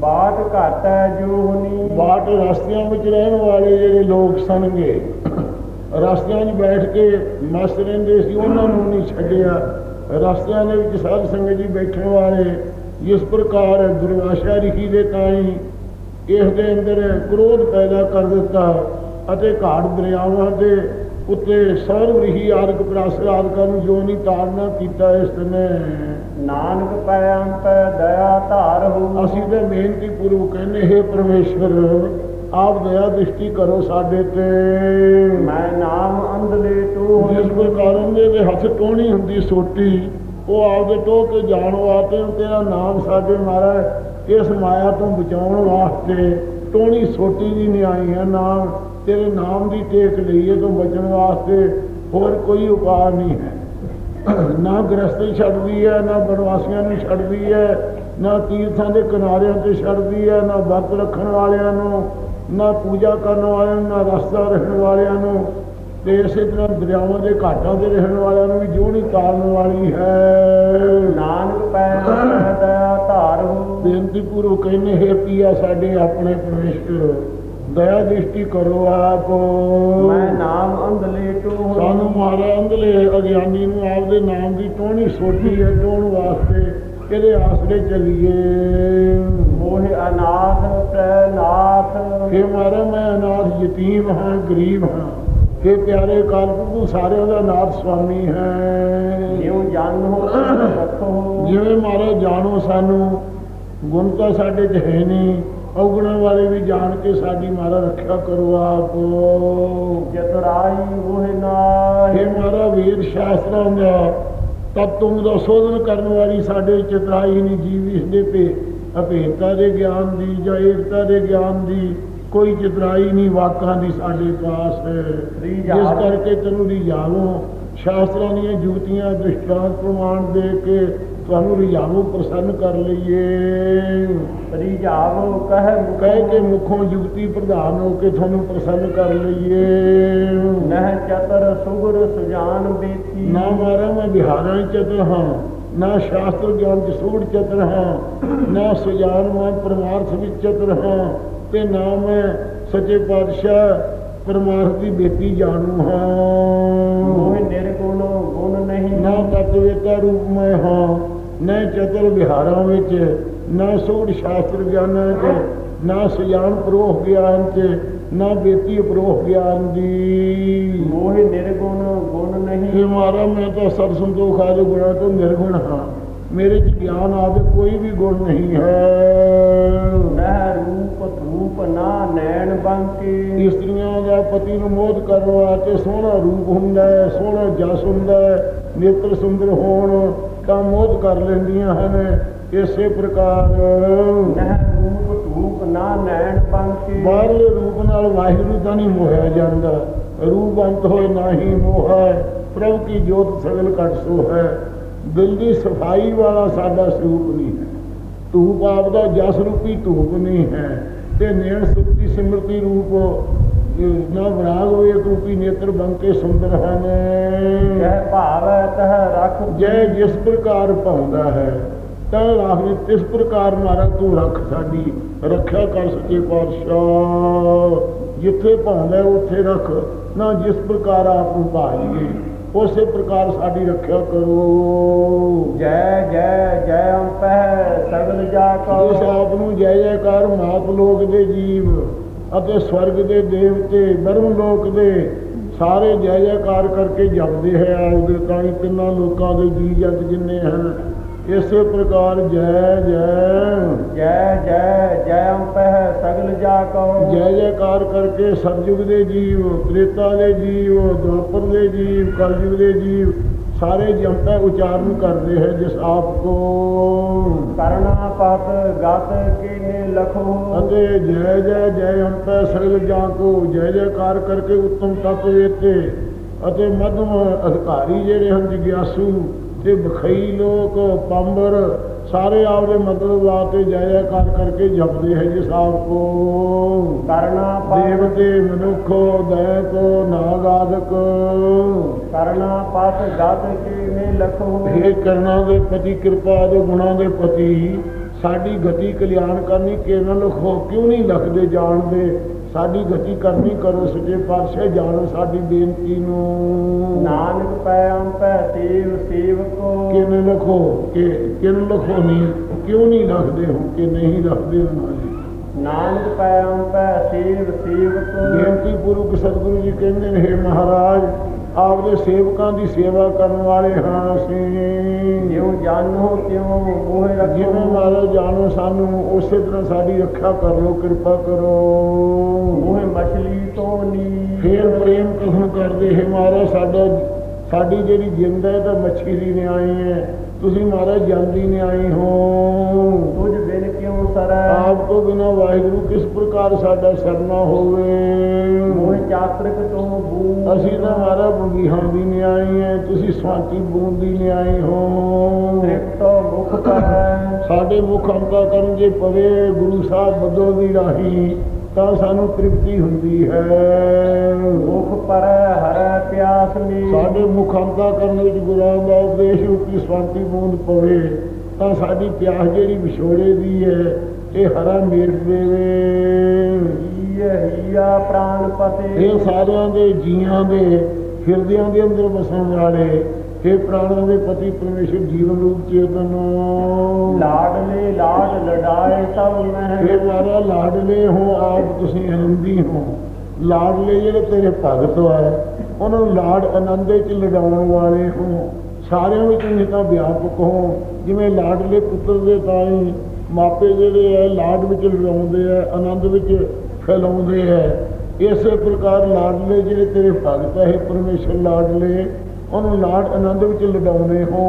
S1: ਬਾਟ ਘਟ ਜੋਨੀ
S2: ਬਾਟ ਰਸਤਿਆਂ ਵਿੱਚ ਰਹਿਣ ਵਾਲੇ ਜਿਹੜੇ ਲੋਕ ਸਨਗੇ ਰਸਤਿਆਂ 'ਚ ਬੈਠ ਕੇ ਮਸਤ ਰਹਿੰਦੇ ਸੀ ਉਹਨਾਂ ਨੂੰ ਨਹੀਂ ਛੱਡਿਆ। ਰਸਤਿਆਂ ਦੇ ਵਿੱਚ ਸਾਧ ਸੰਗਤ ਜੀ ਬੈਠਣ ਵਾਲੇ ਇਸ ਪ੍ਰਕਾਰ ਦੁਰਵਾਸ਼ਾ ਲਿਖੀ ਦੇ ਤਾਈ ਇਸ ਦੇ ਅੰਦਰ ਕ੍ਰੋਧ ਪੈਦਾ ਕਰ ਦਿੱਤਾ ਅਤੇ ਘਾਟ ਦਰਿਆਵਾਂ ਦੇ ਉੱਤੇ ਸਰਵ ਲਿਖੀ ਆਦਿਕ ਪ੍ਰਾਸਰ ਆਦਿਕਾਂ ਨੂੰ ਜੋ ਨਹੀਂ ਤਾੜਨਾ ਕੀਤਾ ਇਸ ਨੇ
S1: ਨਾਨਕ ਪੈ ਅੰਤ ਦਇਆ ਧਾਰ ਹੋ।
S2: ਅਸੀਂ ਤਾਂ ਬੇਨਤੀ ਪੂਰਵਕ ਕਹਿੰਦੇ ਹੈ ਪਰਮੇਸ਼ਰ ਆਪ ਦਇਆ ਦ੍ਰਿਸ਼ਟੀ ਕਰੋ ਸਾਡੇ ਤੇ।
S1: ਮੈਂ ਨਾਮ ਅੰਧਲੇ ਤੂੰ
S2: ਜਿਸ ਪ੍ਰਕਾਰ ਉਹਦੇ ਦੇ ਹੱਥ ਟੋਣੀ ਹੁੰਦੀ ਸੋਟੀ ਉਹ ਆਪਦੇ ਟੋਹ ਕੇ ਜਾਣ ਵਾਸਤੇ ਤੇਰਾ ਨਾਮ ਸਾਡੇ ਮਹਾਰਾਜ ਇਸ ਮਾਇਆ ਤੋਂ ਬਚਾਉਣ ਵਾਸਤੇ ਟੋਣੀ ਸੋਟੀ ਦੀ ਨਹੀਂ ਆਈ ਹੈ ਨਾਮ। ਤੇਰੇ ਨਾਮ ਦੀ ਟੇਕ ਲਈਏ ਤੋਂ ਬਚਣ ਵਾਸਤੇ ਹੋਰ ਕੋਈ ਉਪਾਅ ਨਹੀਂ ਹੈ। ਨਾ ਗ੍ਰਸਤੀ ਛੱਡਦੀ ਹੈ ਨਾ ਬਨਵਾਸੀਆਂ ਨੂੰ ਛੱਡਦੀ ਹੈ ਨਾ ਤੀਰਥਾਂ ਦੇ ਕਿਨਾਰਿਆਂ ਤੇ ਛੱਡਦੀ ਹੈ ਨਾ ਵਰਤ ਰੱਖਣ ਵਾਲਿਆਂ ਨੂੰ ਨਾ ਪੂਜਾ ਕਰਨ ਵਾਲਿਆਂ ਨੂੰ ਨਾ ਰਸਤਾ ਰਹਿਣ ਵਾਲਿਆਂ ਨੂੰ ਤੇ ਇਸੇ ਤਰ੍ਹਾਂ ਦਰਿਆਵਾਂ ਦੇ ਘਾਟਾਂ ਤੇ ਰਹਿਣ ਵਾਲਿਆਂ ਨੂੰ ਵੀ ਜੋਣੀ ਤਾਰਨ ਵਾਲੀ ਹੈ।
S1: ਨਾਨਕ ਪੈ ਅੰਤ ਦਇਆ ਧਾਰ
S2: ਬੇਨਤੀ ਪੂਰਵਕ ਕਹਿੰਦੇ ਹੈ ਪੀਆ ਸਾਡੇ ਆਪਣੇ ਪਰਮੇਸ਼ਰ ਦਇਆ ਦ੍ਰਿਸ਼ਟੀ ਕਰੋ ਆਪ।
S1: ਮੈਂ ਨਾਮ ਅੰਧਲੇ ਤੂੰ
S2: ਸਾਨੂੰ ਮਾਰਾ ਅੰਦਲੇ ਅਗਿਆਨੀ ਨੂੰ ਆਪਦੇ ਨਾਮ ਦੀ ਟੋਣੀ ਸੋਟੀ ਹੈ ਟੋਣ ਵਾਸਤੇ ਇਹਦੇ ਆਸਰੇ ਚੱਲੀਏ?
S1: ਮੋਹਿ ਅਨਾਥ ਪ੍ਰਨਾਥ
S2: ਕਿ ਮਾਰਾ ਮੈਂ ਅਨਾਥ ਯਤੀਮ ਹਾਂ ਗਰੀਬ ਹਾਂ। ਕਿ ਪਿਆਰੇ ਕਾਲਪੁਰ ਤੂੰ ਸਾਰਿਆਂ ਦਾ ਨਾਥ ਸੁਆਮੀ ਹੈ।
S1: ਜਿਉ ਹੋ ਰੱਖੋ।
S2: ਜਿਵੇਂ ਮਾਰੇ ਜਾਣੋ ਸਾਨੂੰ ਗੁਣ ਤਾਂ ਸਾਡੇ 'ਚ ਹੈ ਨਹੀਂ। ਔਗੁਣਾਂ ਵਾਲੇ ਵੀ ਜਾਣ ਕੇ ਸਾਡੀ ਮਾਰਾ ਰੱਖਿਆ ਕਰੋ ਆਪ।
S1: ਜਤਰਾਈ ਮੋਹਿ ਨਾਹੀ।
S2: ਇਹ ਮਾਰਾ ਵੇਦ ਸ਼ਾਸਤਰਾਂ ਦਾ ਤਬ ਤੁਮ ਦਾ ਸੋਧਨ ਕਰਨ ਵਾਲੀ ਸਾਡੇ ਚਤਰਾਈ ਨਹੀਂ ਜੀਵ ਇਸ ਦੇ ਪੇ। ਅਭੇਦਤਾ ਦੇ ਗਿਆਨ ਦੀ ਜਾਂ ਏਕਤਾ ਦੇ ਗਿਆਨ ਦੀ ਕੋਈ ਚਤਰਾਈ ਨਹੀਂ ਵਾਕਾਂ ਦੀ ਸਾਡੇ ਪਾਸ। ਜਿਸ ਕਰਕੇ ਤੈਨੂੰ ਰਿਝਾਵੋ। ਸ਼ਾਸਤਰਾਂ ਦੀਆਂ ਜੁਗਤੀਆਂ ਦ੍ਰਿਸ਼ਟਾਂਤ ਪ੍ਰਮਾਣ ਦੇ ਕੇ ਤੁਹਾਨੂੰ ਰਿਝਾਵੋ ਪ੍ਰਸੰਨ ਕਰ ਲਈਏ।
S1: ਰਿਜਾਵੋ ਕਹਿ
S2: ਕਹਿ ਕੇ ਮੁਖੋਂ ਜੁਗਤੀ ਪ੍ਰਧਾਨ ਹੋ ਕੇ ਤੁਹਾਨੂੰ ਪ੍ਰਸੰਨ ਕਰ ਲਈਏ।
S1: ਨਹਿ ਚਤਰ ਸੁਗਰ ਸੁਜਾਨ ਬੇਤੀ।
S2: ਨਾ ਮਾਰਾ ਮੈਂ ਬਿਹਾਰਾਂ ਚਤਰ ਹਾਂ। ਨਾ ਸ਼ਾਸਤਰ ਗਿਆਨ ਚ ਸੂੜ ਚਤਰ ਹਾਂ। ਨਾ ਸੁਜਾਨ ਮੈਂ ਪਰਮਾਰਥ ਵਿੱਚ ਚਤਰ ਹਾਂ। ਤੇ ਨਾ ਮੈਂ ਸੱਚੇ ਪਾਤਸ਼ਾਹ ਪਰਮਾਰਥ ਦੀ ਬੇਤੀ ਜਾਣੂ
S1: ਮੋਹਿ
S2: ਹਾਂ
S1: ਨਿਰਗੁਣ ਗੁਣ ਨਹੀਂ।
S2: ਨਾ ਤਤਵੇਤਾ ਰੂਪ ਮੈਂ ਹਾਂ। ਨਾ ਚਤਰ ਵਿਹਾਰਾਂ ਵਿੱਚ ਨਾ ਸੂੜ ਸ਼ਾਸਤਰ ਗਿਆਨਾਂ ਚ ਨਾ ਸੁਜਾਨ ਪ੍ਰੋਹ ਗਿਆਨ ਚ ਨਾ ਬੇਤੀ ਪ੍ਰੋਹ ਗਿਆਨ ਦੀ।
S1: ਮੋਹਿ ਨਿਰਗੁਣ ਗੁਣ ਨਹੀਂ।
S2: ਇਹ ਮਾਰਾ ਮੈਂ ਤਾਂ ਸਤ ਸੰਤੋਖ ਆਦਿ ਗੁਣਾਂ ਤੋਂ ਨਿਰਗੁਣ ਹਾਂ। ਮੇਰੇ ਚ ਗਿਆਨ ਆਦਿ ਕੋਈ ਵੀ ਗੁਣ ਨਹੀਂ ਹੈ।
S1: ਨਹਿ ਰੂਪ ਧੂਪ ਨਾ ਨੈਣ ਬੰਕੇ।
S2: ਇਸਤਰੀਆਂ ਦਾ ਪਤੀ ਨੂੰ ਮੋਦ ਕਰਨ ਵਾਸਤੇ ਸੋਹਣਾ ਰੂਪ ਹੁੰਦਾ ਹੈ ਸੋਹਣਾ ਜਸ ਹੁੰਦਾ ਹੈ। ਨੇਤਰ ਸੁੰਦਰ ਹੋਣ ਤਾਂ ਮੋਦ ਕਰ ਲੈਂਦੀਆਂ ਹਨ। ਇਸੇ ਪ੍ਰਕਾਰ
S1: ਰੂਪ ਧੂਪ ਨਾ ਨੈਣ ਬੰਕੇ
S2: ਬਾਹਰਲੇ ਰੂਪ ਨਾਲ ਵਾਹਿਗੁਰੂ ਦਾ ਨਹੀਂ ਮੋਹਿਆ ਜਾਂਦਾ। ਰੂਪ ਅੰਤ ਹੋਏ ਨਾਹੀ ਮੋਹ ਹੈ। ਪ੍ਰਭ ਕੀ ਜੋਤ ਸਗਲ ਘਟ ਸੋ ਹੈ। ਦਿਲ ਦੀ ਸਫ਼ਾਈ ਵਾਲਾ ਸਾਡਾ ਸਰੂਪ ਨਹੀਂ ਹੈ। ਧੂਪ ਆਪ ਦਾ ਜਸ ਰੂਪੀ ਧੂਪ ਨਹੀਂ ਹੈ। ਤੇ ਨੇਣ ਸੁਰਤੀ ਸਿਮਰਤੀ ਰੂਪ ਇਹ ਨਾ ਵਿਰਾਗ ਹੋਏ ਰੂਪੀ ਨੇਤਰ ਬੰਕੇ ਸੁੰਦਰ ਹਨ
S1: ਕਹਿ ਭਾਵੈ ਤਹ ਰਖ
S2: ਜੈ ਜਿਸ ਪ੍ਰਕਾਰ ਪਾਉਂਦਾ ਹੈ ਤਾਂ ਰਾਹੀ ਤਿਸ ਪ੍ਰਕਾਰ ਮਾਰਾ ਤੂੰ ਰੱਖ ਸਾਡੀ ਰੱਖਿਆ ਕਰ ਸੱਚੇ ਪਾਤਸ਼ਾਹ। ਜਿੱਥੇ ਪਾਉਂਦਾ ਉੱਥੇ ਰੱਖ ਨਾ ਜਿਸ ਪ੍ਰਕਾਰ ਆਪ ਨੂੰ ਭਾਲੀਏ ਉਸੇ ਪ੍ਰਕਾਰ ਸਾਡੀ ਰੱਖਿਆ ਕਰੋ।
S1: ਜੈ ਜੈ ਜੈ ਅੰਪਹਿ ਸਗਲ ਜਾ
S2: ਇਸ
S1: ਕਉ
S2: ਆਪ ਨੂੰ ਜੈ ਜੈਕਾਰ ਮਾਤ ਲੋਕ ਦੇ ਜੀਵ। ਅਤੇ ਸਵਰਗ ਦੇ ਦੇਵਤੇ ਬਰਮ ਲੋਕ ਦੇ ਸਾਰੇ ਜੈ ਜੈਕਾਰ ਕਰਕੇ ਜਪਦੇ ਹੈ ਆਪਦੇ ਤਾਂ ਤਿੰਨਾਂ ਲੋਕਾਂ ਦੇ ਜੀ ਜਗ ਜਿੰਨੇ ਹਨ। ਇਸੇ ਪ੍ਰਕਾਰ ਜੈ ਜੈ
S1: ਜੈ ਜੈ ਜੈ ਅੰਪਹਿ ਸਗਲ ਜਾ ਕਉ।
S2: ਜੈ ਜੈਕਾਰ ਕਰਕੇ ਸਤਜੁਗ ਦੇ ਜੀਵ ਤ੍ਰੇਤਾ ਦੇ ਜੀਵ ਦੁਆਪਰ ਦੇ ਜੀਵ ਕਲਯੁਗ ਦੇ ਜੀਵ ਸਾਰੇ ਜਨਤਾ ਉਚਾਰਨ ਕਰਦੇ ਹੈ ਜਿਸ ਆਪ ਕੋ।
S1: ਕਰਣਾ ਪਤ ਗਤ ਕੀਨੇ ਲਖੋ।
S2: ਅਤੇ ਜੈ ਜੈ ਜੈ ਅੰਤੈ ਸਗਲ ਜਾ ਕੋ ਜੈ ਜੈਕਾਰ ਕਰਕੇ ਉੱਤਮ ਤਤ ਵੇਤੇ। ਅਤੇ ਮਧਮ ਅਧਿਕਾਰੀ ਜਿਹੜੇ ਹਨ ਜਿਗਿਆਸੂ ਤੇ ਬਖਈ ਲੋਕ ਪੰਬਰ ਸਾਰੇ ਆਪਦੇ ਮਤਲਬ ਲਾਤੇ ਜਾਇਆ ਕਰ ਕਰਕੇ ਜਪਦੇ ਹੈ ਜੀ ਸਾਹਿਬ ਕੋ।
S1: ਕਰਨਾ
S2: ਦੇਵਤੇ ਮਨੁੱਖ ਦੈਤ ਨਾਗ ਆਦਿਕ
S1: ਕਰਨਾ ਪਤ ਗਤ ਕਿਵੇਂ ਲਖੋ
S2: ਇਹ ਕਰਨਾ ਦੇ ਪਤੀ ਕਿਰਪਾ ਦੇ ਗੁਣਾ ਦੇ ਪਤੀ ਸਾਡੀ ਗਤੀ ਕਲਿਆਣ ਕਰਨੀ ਕਿਵੇਂ ਲਖੋ ਕਿਉਂ ਨਹੀਂ ਲਖਦੇ ਜਾਣਦੇ? ਸਾਡੀ ਗਤੀ ਕਰਨੀ ਕਰੋ ਸੱਚੇ ਪਾਤਸ਼ਾਹ ਜਾਣੋ ਸਾਡੀ ਬੇਨਤੀ ਨੂੰ।
S1: ਨਾਨਕ ਪੈ ਅੰਪੈ ਸੇਵ ਸੇਵਕੋ।
S2: ਕਿਵੇਂ ਲਖੋ ਕਿ ਕਿਵੇਂ ਲਖੋ ਨਹੀਂ ਕਿਉਂ ਨਹੀਂ ਲਖਦੇ ਹੋ? ਕਿ ਨਹੀਂ ਲਖਦੇ ਹੋ
S1: ਨਾਨਕ ਪੈ ਅੰਪੈ ਸੇਵ ਸੇਵਕੋ।
S2: ਬੇਨਤੀ ਪੂਰਵਕ ਸਤਿਗੁਰੂ ਜੀ ਕਹਿੰਦੇ ਨੇ "ਹੇ ਮਹਾਰਾਜ ਆਪਦੇ ਸੇਵਕਾਂ ਦੀ ਸੇਵਾ ਕਰਨ ਵਾਲੇ ਹਾਂ ਅਸੀਂ।
S1: ਜਿਉ ਜਾਣੋ ਤਿਉ ਮੋਹ
S2: ਜਿਵੇਂ
S1: ਰੱਖੋ
S2: ਮਹਾਰਾਜ ਜਾਣੋ ਸਾਨੂੰ ਉਸੇ ਤਰ੍ਹਾਂ ਸਾਡੀ ਰੱਖਿਆ ਕਰ ਲੋ ਕਿਰਪਾ ਕਰੋ।
S1: ਮੋਹ ਮਛਲੀ ਤੋਂ ਨੀ।
S2: ਫੇਰ ਪ੍ਰੇਮ ਕਥਨ ਕਰਦੇ ਹੈ ਮਹਾਰਾਜ ਸਾਡਾ ਸਾਡੀ ਜਿਹੜੀ ਜਿੰਦ ਹੈ ਤਾਂ ਮੱਛੀ ਦੀ ਨੇ ਆਈ ਹੈ। ਤੁਸੀਂ ਮਹਾਰਾਜ ਜਲਦੀ ਨੇ ਆਈ ਹੋ
S1: ਸਰੈ
S2: ਆਪ ਤੋਂ ਬਿਨਾ ਵਾਹਿਗੁਰੂ ਕਿਸ ਪ੍ਰਕਾਰ ਸਾਡਾ ਸਰਨਾ ਹੋਵੇ?
S1: ਮੋਹ ਚਾਤ੍ਰਿਕ ਤੋਂ ਬੂ
S2: ਅਸੀਂ ਤਾਂ ਮਾਰਾ ਬੁਗੀਹਾਂ ਦੀ ਨੇ ਆਈ ਹੈ ਤੁਸੀਂ ਸਵਾਤੀ ਬੂੰਦ ਦੀ ਨੇ ਆਈ ਹੋ।
S1: ਤ੍ਰਿਪਤੋ ਮੁਖ ਕਰੈ।
S2: ਸਾਡੇ ਮੁਖ ਅੰਕਾ ਕਰਨ ਜੇ ਪਵੇ ਗੁਰੂ ਸਾਹਿਬ ਬਦਲ ਦੀ ਰਾਹੀ ਤਾਂ ਸਾਨੂੰ ਤ੍ਰਿਪਤੀ ਹੁੰਦੀ ਹੈ।
S1: ਮੁਖ ਪਰੈ ਹਰੈ ਪਿਆਸ ਨੀ
S2: ਸਾਡੇ ਮੁਖ ਅੰਕਾ ਕਰਨ ਵਿੱਚ ਗੁਰਾਂ ਦਾ ਉਪਦੇਸ਼ ਰੂਪੀ ਸਵਾਤੀ ਬੂੰਦ ਪਵੇ। ਤਾਂ ਸਾਡੀ ਪਿਆਸ ਜਿਹੜੀ ਵਿਛੋੜੇ ਦੀ ਹੈ ਇਹ ਹਰਾ ਮੇਟ ਦੇਵੇ
S1: ਹੀਆ ਪ੍ਰਾਨ ਪਤੇ।
S2: ਇਹ ਸਾਰਿਆਂ ਦੇ ਜੀਆਂ ਦੇ ਹਿਰਦਿਆਂ ਦੇ ਅੰਦਰ ਵਸਣ ਵਾਲੇ ਇਹ ਪ੍ਰਾਣਾਂ ਦੇ ਪਤੀ ਪਰਮੇਸ਼ਰ ਜੀਵਨ ਰੂਪ ਚੇਤਨ
S1: ਲਾਡਲੇ ਲਾਡ ਲਡਾਏ ਸਭ ਮਹਿ
S2: ਇਹ ਮਾਰਾ ਲਾਡਲੇ ਹੋ ਆਪ ਤੁਸੀਂ ਆਨੰਦੀ ਹੋ। ਲਾਡਲੇ ਜਿਹੜੇ ਤੇਰੇ ਭਗਤ ਹੈ ਉਹਨਾਂ ਨੂੰ ਲਾਡ ਆਨੰਦੇ ਚ ਲਡਾਉਣ ਵਾਲੇ ਹੋ। ਸਾਰਿਆਂ ਵਿੱਚ ਤਾਂ ਵਿਆਪਕ ਹੋ ਜਿਵੇਂ ਲਾਡਲੇ ਪੁੱਤਰ ਦੇ ਤਾਈ ਮਾਪੇ ਜਿਹੜੇ ਹੈ ਲਾਡ ਵਿੱਚ ਲਡਾਉਂਦੇ ਆ ਆਨੰਦ ਵਿੱਚ ਫੈਲਾਉਂਦੇ ਹੈ ਇਸੇ ਪ੍ਰਕਾਰ ਲਾਡਲੇ ਜਿਹੜੇ ਤੇਰੇ ਭਗਤ ਹੈ ਇਹ ਪਰਮੇਸ਼ਰ ਲਾਡਲੇ ਉਹਨੂੰ ਲਾਡ ਆਨੰਦ ਵਿੱਚ ਲਡਾਉਂਦੇ ਹੋ।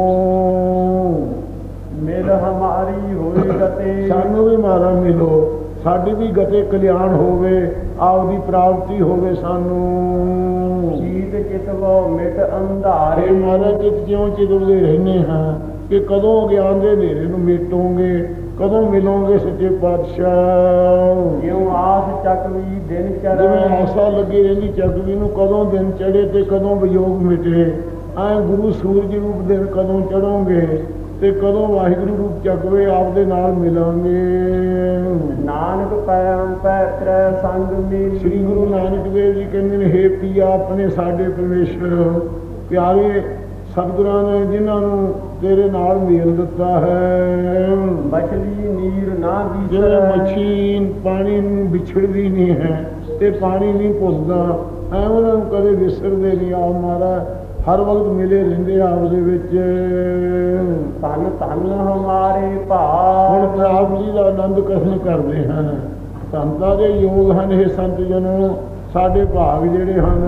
S1: ਮਿਲ ਹਮਾਰੀ ਹੋਈ ਗਤੇ।
S2: ਸਾਨੂੰ ਵੀ ਮਾਰਾ ਮਿਲੋ। ਸਾਡੀ ਵੀ ਗਤੇ ਕਲਿਆਣ ਹੋਵੇ ਆਪਦੀ ਪ੍ਰਾਪਤੀ ਹੋਵੇ ਸਾਨੂੰ।
S1: ਚੀਤ ਚਿਤਵੋ ਮਿਟ ਅੰਧਾਰੇ।
S2: ਮਾਰਾ ਚਿਤ ਜਿਉਂ ਚਿਤਵਦੇ ਰਹਿੰਦੇ ਹਾਂ ਕਿ ਕਦੋਂ ਗਿਆਨ ਦੇ ਹਨੇਰੇ ਨੂੰ ਮੇਟੋਗੇ ਕਦੋਂ ਮਿਲੋਗੇ ਸੱਚੇ ਪਾਤਸ਼ਾਹ।
S1: ਜਿਉ ਆਸ ਚੱਕਵੀ ਦਿਨ
S2: ਜਿਵੇਂ
S1: ਚੜੈ
S2: ਆਸਾ ਲੱਗੀ ਰਹਿੰਦੀ ਚੱਕਵੀ ਨੂੰ ਕਦੋਂ ਦਿਨ ਚੜੇ ਤੇ ਕਦੋਂ ਵਿਯੋਗ ਮਿਟੇ। ਐ ਗੁਰੂ ਸੂਰਜ ਰੂਪ ਦਿਨ ਕਦੋਂ ਚੜੋਗੇ ਤੇ ਕਦੋਂ ਵਾਹਿਗੁਰੂ ਰੂਪ ਚੱਕਵੇ ਆਪਦੇ ਨਾਲ ਮਿਲਾਂਗੇ।
S1: ਨਾਨਕ ਪੈਮ ਪੈ ਤਰੈ ਸੰਗ ਮਿਲ।
S2: ਸ੍ਰੀ ਗੁਰੂ ਨਾਨਕ ਦੇਵ ਜੀ ਕਹਿੰਦੇ ਨੇ ਹੇ ਪੀਆ ਆਪਣੇ ਸਾਡੇ ਪਰਮੇਸ਼ਰ ਪਿਆਰੇ ਸਤਿਗੁਰਾਂ ਨੇ ਜਿਨ੍ਹਾਂ ਨੂੰ ਤੇਰੇ ਨਾਲ ਮੇਲ ਦਿੱਤਾ ਹੈ।
S1: ਮਛਲੀ ਨੀਰ ਨਾ ਵਿਸਰੈ
S2: ਮੱਛੀ ਪਾਣੀ ਨੂੰ ਵਿਛੜਦੀ ਨਹੀਂ ਹੈ ਤੇ ਪਾਣੀ ਨਹੀਂ ਪੁੱਛਦਾ ਐ ਉਹਨਾਂ ਨੂੰ ਕਦੇ ਵਿਸਰਦੇ ਨਹੀਂ। ਆ ਮਾਰਾ ਹਰ ਵਕਤ ਮਿਲੇ ਰਹਿੰਦੇ ਆ ਆਪਦੇ ਵਿੱਚ।
S1: ਧਨ ਧਨ ਹਮਾਰੇ
S2: ਹੁਣ
S1: ਭਾਗ
S2: ਪ੍ਰਭ ਜੀ ਦਾ ਆਨੰਦ ਕਥਨ ਕਰਦੇ ਹਨ ਸੰਤਾਂ ਦੇ ਯੋਗ ਹਨ ਇਹ ਸੰਤ ਜਨ ਸਾਡੇ ਭਾਗ ਜਿਹੜੇ ਹਨ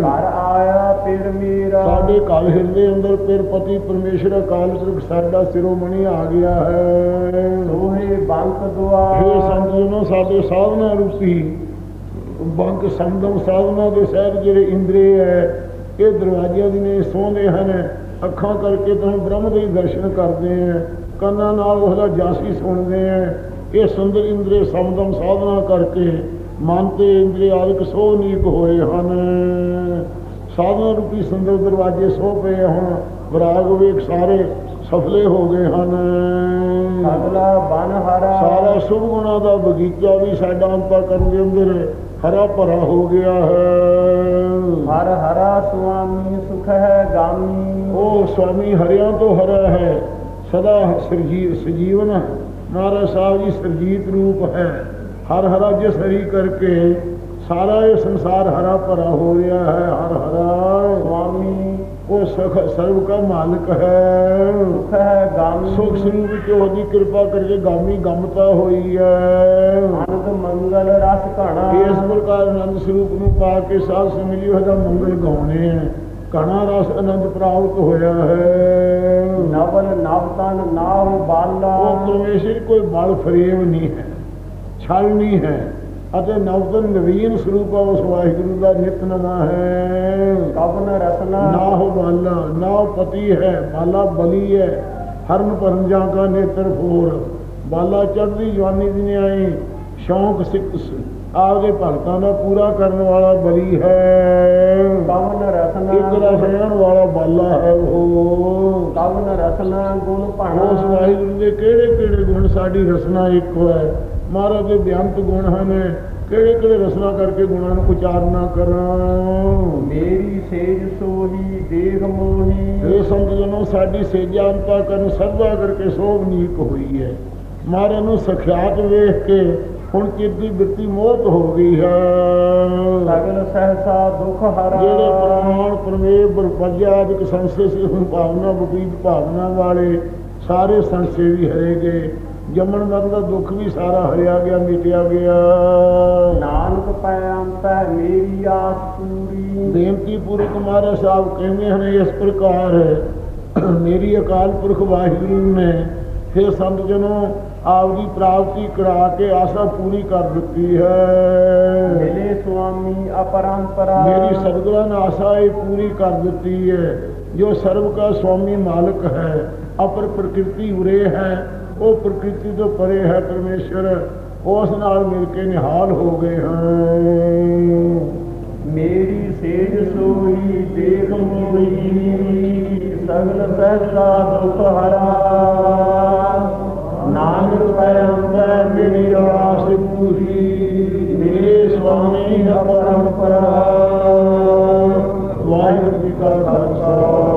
S1: ਘਰ ਆਇਆ ਫਿਰ ਮੇਰਾ।
S2: ਸਾਡੇ ਘਰ ਹਿਰਦੇ ਅੰਦਰ ਫਿਰ ਪਤੀ ਪਰਮੇਸ਼ਰ ਅਕਾਲ ਪੁਰਖ ਸਾਡਾ ਸਿਰੋਮਣੀ ਆ ਗਿਆ ਹੈ।
S1: ਸੋਹੇ ਬੰਕ
S2: ਇਹ
S1: ਦੁਆ
S2: ਸੰਤ ਜਨੋ ਸਾਡੇ ਸਾਧਨਾ ਰੂਪੀ। ਬੰਕ ਸੰਦਮ ਸਾਧਨਾ ਦੇ ਸਹਿਤ ਜਿਹੜੇ ਇੰਦਰੀ ਹੈ ਇਹ ਦਰਵਾਜ਼ਿਆਂ ਦੀ ਨੇ ਸੌਂਦੇ ਹਨ ਅੱਖਾਂ ਕਰਕੇ ਤਾਂ ਬ੍ਰਹਮ ਦੇ ਦਰਸ਼ਨ ਕਰਦੇ ਆ ਕੰਨਾਂ ਨਾਲ ਉਹਦਾ ਜਾਸੀ ਸੁਣਦੇ ਆ। ਇਹ ਸੁੰਦਰ ਇੰਦਰੀ ਸੰਦਮ ਸਾਧਨਾ ਕਰਕੇ ਮਨ ਤੇ ਇੰਦਰੀ ਆਦਿਕ ਸੋ ਨੀਕ ਹੋਏ ਹਨ। ਸਾਧਨਾ ਰੂਪੀ ਸੁੰਦਰ ਦਰਵਾਜ਼ੇ ਸੋ ਪਏ ਹੁਣ ਵਿਰਾਗ ਵੇਖ ਸਾਰੇ ਸਫਲੇ ਹੋ ਗਏ ਹਨ।
S1: ਅਗਲਾ ਬਨ ਹਰਾ
S2: ਸਾਰਾ ਸੁਭ ਗੁਣਾ ਦਾ ਬਗੀਚਾ ਵੀ ਸਾਡਾ ਅੰਤਾ ਕਰਨ ਦੇ ਅੰਦਰ ਹਰਾ ਭਰਾ ਹੋ ਗਿਆ ਹੈ।
S1: ਹਰ ਹਰਾ ਸੁਆਮੀ ਸੁਖ ਹੈ ਗਾਮੀ।
S2: ਉਹ ਸਵਾਮੀ ਹਰਿਆਂ ਤੋਂ ਹਰਾ ਹੈ ਸਦਾ ਸਰਜੀਵ ਸਜੀਵਨ। ਮਹਾਰਾਜ ਸਾਹਿਬ ਜੀ ਸਰਜੀਤ ਰੂਪ ਹੈ। ਹਰ ਹਰਾ ਜਿਸ ਹਰੀ ਕਰਕੇ ਸਾਰਾ ਇਹ ਸੰਸਾਰ ਹਰਾ ਭਰਾ ਹੋ ਰਿਹਾ ਹੈ ਹਰ ਹਰਾ
S1: ਸੁਆਮੀ।
S2: ਉਹ ਸੁਖ ਸਰਬ ਦਾ ਮਾਲਕ ਹੈ।
S1: ਸੁਖ ਹੈ ਗਾਮੀ।
S2: ਸੁਖ ਸਰੂਪ ਵਿੱਚ ਉਹਦੀ ਕਿਰਪਾ ਕਰਕੇ ਗਾਮੀ ਗਮਤਾ ਹੋਈ ਹੈ।
S1: ਅਨੰਦ ਮੰਗਲ ਰਸ ਘਣਾ।
S2: ਇਸ ਪ੍ਰਕਾਰ ਆਨੰਦ ਸਰੂਪ ਨੂੰ ਪਾ ਕੇ ਸਾਧ ਸੰਗਲੀ ਉਹਦਾ ਮੰਗਲ ਗਾਉਣੇ ਹੈ। ਕਣਾ ਰਸ ਆਨੰਦ ਪ੍ਰਾਪਤ ਹੋਇਆ ਹੈ।
S1: ਨਵਲ ਨਵ ਤਨ ਨਾਹੁ ਬਾਲਾ।
S2: ਉਹ ਪਰਮੇਸ਼ਰ ਕੋਈ ਬਲ ਫਰੇਵ ਨਹੀਂ ਹੈ। ਛਲ ਨਹੀਂ ਹੈ। ਅਤੇ ਨਵਤਨ ਨਵੀਨ ਸਰੂਪ ਆ ਉਸ ਵਾਹਿਗੁਰੂ ਦਾ ਨਿਤ ਨਵਾਂ ਹੈ।
S1: ਕਵਨ ਰਸਨਾ
S2: ਨਾ ਹੋ ਬਾਲਾ ਨਾ ਪਤੀ ਹੈ ਬਾਲਾ ਬਲੀ ਹੈ। ਹਰਨ ਪਰੰਜਾਂ ਕਾ ਨੇਤਰ ਫੋਰ ਬਾਲਾ ਚੜ੍ਹਦੀ ਜਵਾਨੀ ਦੀ ਨੇ ਆਈ ਸ਼ੌਂਕ ਸਿੱਖ ਆਪਦੇ ਭਗਤਾਂ ਦਾ ਪੂਰਾ ਕਰਨ ਵਾਲਾ ਬਲੀ ਹੈ।
S1: ਕਵਨ ਰਸਨਾ
S2: ਇੱਕ ਰਹਿਣ ਵਾਲਾ ਬਾਲਾ ਹੈ ਉਹ।
S1: ਕਵਨ ਰਸਨਾ ਗੁਣ
S2: ਉਸ
S1: ਭਣਾ
S2: ਵਾਹਿਗੁਰੂ ਦੇ ਕਿਹੜੇ ਕਿਹੜੇ ਗੁਣ ਸਾਡੀ ਰਸਨਾ ਇੱਕੋ ਹੈ? ਮਹਾਰਾਜ ਦੇ ਬਿਆੰਤ ਗੁਣ ਹਨ। ਕਿਹੜੇ ਕਿਹੜੇ ਰਸਨਾ ਕਰਕੇ ਗੁਣਾਂ ਨੂੰ ਉਚਾਰਨਾ ਕਰਾਂ
S1: ਮੇਰੀ ਸੇਜ ਸੋਹੀ ਦੇਖ ਮੋਹੀ।
S2: ਇਹ ਜਨੋ ਸਾਡੀ ਸੇਜਾਂਤਾ ਕਰਨ ਸਰਵਾ ਕਰਕੇ ਸੋਭਨੀਕ ਹੋਈ ਹੈ। ਮਾਰੇ ਨੂੰ ਸਖਿਆਤ ਵੇਖ ਕੇ ਹੁਣ ਚਿੱਤ ਦੀ ਬਿਰਤੀ ਮੋਹਤ ਹੋ ਗਈ ਹੈ।
S1: ਸਗਲ ਸਹਸਾ ਦੁਖ ਹਰਾ।
S2: ਜਿਹੜੇ ਪ੍ਰਮਾਣ ਪਰਮੇਵ ਬਰਪਜਿਆਦਿਕ ਸੰਸੇ ਸੇ ਹੁਣ ਭਾਵਨਾ ਬੁਕੀਤ ਭਾਵਨਾ ਵਾਲੇ ਸਾਰੇ ਸੰਸੇ ਵੀ ਹਰੇ ਗਏ ਜੰਮਣ ਮਰਨ ਦਾ ਦੁੱਖ ਵੀ ਸਾਰਾ ਹਰਿਆ ਗਿਆ ਮਿਟਿਆ ਗਿਆ।
S1: ਨਾਨਕ ਪੈ ਅੰਤੈ ਮੇਰੀ ਆਸ ਪੂਰੀ।
S2: ਬੇਨਤੀ ਪੂਰਕ ਮਹਾਰਾਜ ਸਾਹਿਬ ਕਹਿੰਦੇ ਹਨ ਇਸ ਪ੍ਰਕਾਰ ਮੇਰੀ ਅਕਾਲ ਪੁਰਖ ਵਾਹਿਗੁਰੂ ਨੇ ਫਿਰ ਸੰਤ ਜਨੋ ਆਪਦੀ ਪ੍ਰਾਪਤੀ ਕਰਾ ਕੇ ਆਸਾ ਪੂਰੀ ਕਰ ਦਿੱਤੀ ਹੈ।
S1: ਮਿਲੇ ਸੁਆਮੀ ਅਪਰੰਪਰਾ।
S2: ਮੇਰੀ ਸਤਿਗੁਰਾਂ ਨੇ ਆਸਾ ਇਹ ਪੂਰੀ ਕਰ ਦਿੱਤੀ ਹੈ। ਜੋ ਸਰਬ ਦਾ ਸਵਾਮੀ ਮਾਲਕ ਹੈ ਅਪਰ ਪ੍ਰਕਿਰਤੀ ਉਰੇ ਹੈ। ਉਹ ਪ੍ਰਕਿਰਤੀ ਤੋਂ ਪਰੇ ਹੈ ਪਰਮੇਸ਼ਰ, ਉਸ ਨਾਲ ਮਿਲ ਕੇ ਨਿਹਾਲ ਹੋ ਗਏ ਹਨ।
S1: ਮੇਰੀ ਸੇਜ ਸੋਈ, ਦੇਖ ਮੋਹੀ, ਸਗਲ ਸਹਿਸਾ ਦੁਖਹਾਰਾ ਨਾਨਕ ਪੈਰੰਬਰ ਮੇਰੀ ਆਸ ਪੂਰੀ, ਮੇਰੇ ਸੁਆਮੀ ਅਪਰੰਪਰਾ ਵਾਹਿਗੁਰੂ ਜੀ ਕਾ ਖਾਲਸਾ।